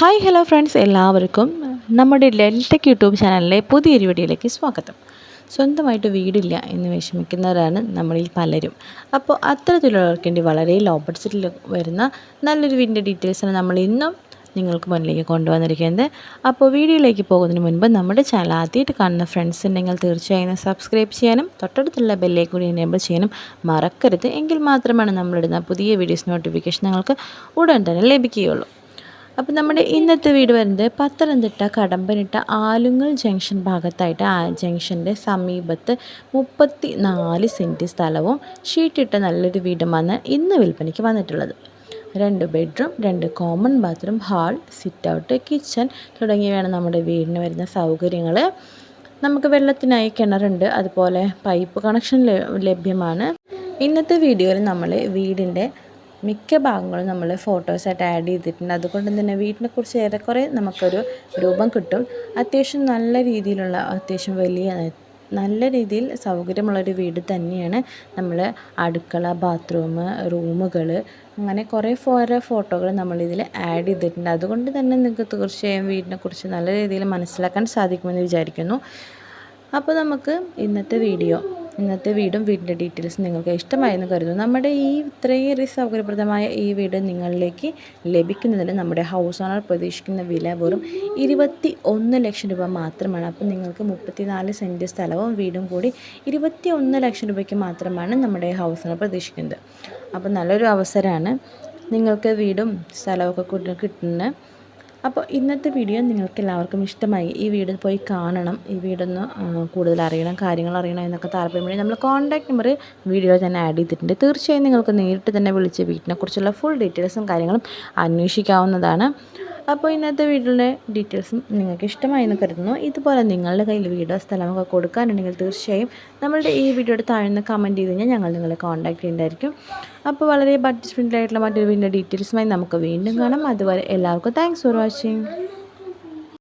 Hi hello friends എല്ലാവർക്കും നമ്മുടെ ഡെൽറ്റക് YouTube ചാനലിലെ പുതിയൊരു വീഡിയോയിലേക്ക് സ്വാഗതം. സ്വന്തമായിട്ട് വീടില്ല എന്ന് വിഷമിക്കുന്നവരാണ് നമ്മളിൽ പലരും. അപ്പോൾ അത്തരത്തിലുള്ളവർക്ക് വേണ്ടി വളരെ ലോ ബഡ്ജറ്റിൽ വരുന്ന നല്ലൊരു വീടിന്റെ ഡീറ്റെയിൽസാണ് നമ്മൾ ഇന്നും നിങ്ങൾക്ക് മുന്നിലേക്ക് കൊണ്ടുവന്നിരിക്കുന്നത്. അപ്പോൾ വീഡിയോയിലേക്ക് പോകുന്നതിന് മുൻപ് നമ്മുടെ ചാനൽ ആദ്യമായിട്ട് കാണുന്ന ഫ്രണ്ട്സ് ഉണ്ടെങ്കിൽ തീർച്ചയായും സബ്സ്ക്രൈബ് ചെയ്യാനും തൊട്ടടുത്തുള്ള ബെല്ലേക്ക് കൂടി എനേബിൾ ചെയ്യാനും മറക്കരുത്. എങ്കിൽ മാത്രമാണ് നമ്മളിടുന്ന പുതിയ വീഡിയോസ് നോട്ടിഫിക്കേഷൻ നിങ്ങൾക്ക് ഉടൻ തന്നെ ലഭിക്കുകയുള്ളൂ. അപ്പോൾ നമ്മുടെ ഇന്നത്തെ വീട് വരുന്നത് പത്തനംതിട്ട കടമ്പനിട്ട ആലുങ്ങൽ ജംഗ്ഷൻ ഭാഗത്തായിട്ട് ആ ജംഗ്ഷന്റെ സമീപത്ത് മുപ്പത്തി നാല് സെന്റ് സ്ഥലവും ഷീറ്റിട്ട നല്ലൊരു വീടുമാണ് ഇന്ന് വിൽപ്പനയ്ക്ക് വന്നിട്ടുള്ളത്. രണ്ട് ബെഡ്റൂം രണ്ട് common bathroom hall sit out kitchen തുടങ്ങിയവയാണ് നമ്മുടെ വീടിന് വരുന്ന സൗകര്യങ്ങൾ നമുക്ക് വെള്ളത്തിനായി കിണറുണ്ട് അതുപോലെ പൈപ്പ് കണക്ഷൻ ലഭ്യമാണ്. ഇന്നത്തെ വീഡിയോയിൽ നമ്മൾ വീടിന്റെ മിക്ക ഭാഗങ്ങളും നമ്മൾ ഫോട്ടോസായിട്ട് ആഡ് ചെയ്തിട്ടുണ്ട്. അതുകൊണ്ട് തന്നെ വീടിനെ വീട്ടിനെക്കുറിച്ച് ഏറെക്കുറെ നമുക്കൊരു രൂപം കിട്ടും. അത്യാവശ്യം നല്ല രീതിയിലുള്ള അത്യാവശ്യം വലിയ നല്ല രീതിയിൽ സൗകര്യമുള്ളൊരു വീട് തന്നെയാണ് നമ്മൾ അടുക്കള ബാത്റൂം റൂമുകൾ അങ്ങനെ കുറേ ഓരോ ഫോട്ടോകൾ നമ്മളിതിൽ ആഡ് ചെയ്തിട്ടുണ്ട്. അതുകൊണ്ട് തന്നെ നിങ്ങൾക്ക് തീർച്ചയായും വീടിനെക്കുറിച്ച് നല്ല രീതിയിൽ മനസ്സിലാക്കാൻ സാധിക്കുമെന്ന് വിചാരിക്കുന്നു. അപ്പോൾ നമുക്ക് ഇന്നത്തെ വീഡിയോ ഇന്നത്തെ വീടും വീടിന്റെ ഡീറ്റെയിൽസ് നിങ്ങൾക്ക് ഇഷ്ടമായെന്ന് കരുതുന്നു. നമ്മുടെ ഈ ഇത്രയേറെ സൗകര്യപ്രദമായ ഈ വീട് നിങ്ങളിലേക്ക് ലഭിക്കുന്നതിന് നമ്മുടെ ഹൗസ് ഓണർ പ്രതീക്ഷിക്കുന്ന വില വെറും ഇരുപത്തി ഒന്ന് ലക്ഷം രൂപ മാത്രമാണ്. അപ്പോൾ നിങ്ങൾക്ക് മുപ്പത്തിനാല് സെന്റ് സ്ഥലവും വീടും കൂടി ഇരുപത്തി ഒന്ന് ലക്ഷം രൂപയ്ക്ക് മാത്രമാണ് നമ്മുടെ ഹൗസ് ഓണർ പ്രതീക്ഷിക്കുന്നത്. അപ്പോൾ നല്ലൊരു അവസരമാണ് നിങ്ങൾക്ക് വീടും സ്ഥലമൊക്കെ കിട്ടുന്ന അപ്പോൾ ഇന്നത്തെ വീഡിയോ നിങ്ങൾക്ക് എല്ലാവർക്കും ഇഷ്ടമായി. ഈ വീട് പോയി കാണണം. ഈ വീടൊന്ന് കൂടുതൽ അറിയണം കാര്യങ്ങൾ അറിയണം എന്നൊക്കെ താല്പര്യമുണ്ടെങ്കിൽ നമ്മൾ കോൺടാക്ട് നമ്പർ വീഡിയോയിൽ തന്നെ ആഡ് ചെയ്തിട്ടുണ്ട്. തീർച്ചയായും നിങ്ങൾക്ക് നേരിട്ട് തന്നെ വിളിച്ച് വീട്ടിനെക്കുറിച്ചുള്ള ഫുൾ ഡീറ്റെയിൽസും കാര്യങ്ങളും അന്വേഷിക്കാവുന്നതാണ്. അപ്പോൾ ഇന്നത്തെ വീഡിയോയുടെ ഡീറ്റെയിൽസും നിങ്ങൾക്ക് ഇഷ്ടമായി എന്ന് കരുതുന്നു. ഇതുപോലെ നിങ്ങളുടെ കയ്യിൽ വീടോ സ്ഥലമൊക്കെ കൊടുക്കാനുണ്ടെങ്കിൽ തീർച്ചയായും നമ്മളുടെ ഈ വീഡിയോയുടെ താഴ്ന്ന് കമന്റ് ചെയ്ത് കഴിഞ്ഞാൽ ഞങ്ങൾ നിങ്ങളെ കോൺടാക്ട് ചെയ്യേണ്ടതായിരിക്കും. അപ്പോൾ വളരെ ബഡ്ജറ്റ് ഫ്രണ്ട്ലി ആയിട്ടുള്ള മറ്റൊരു വീടിന്റെ ഡീറ്റെയിൽസുമായി നമുക്ക് വീണ്ടും കാണാം. അതുവരെ എല്ലാവർക്കും താങ്ക്സ് ഫോർ വാച്ചിങ്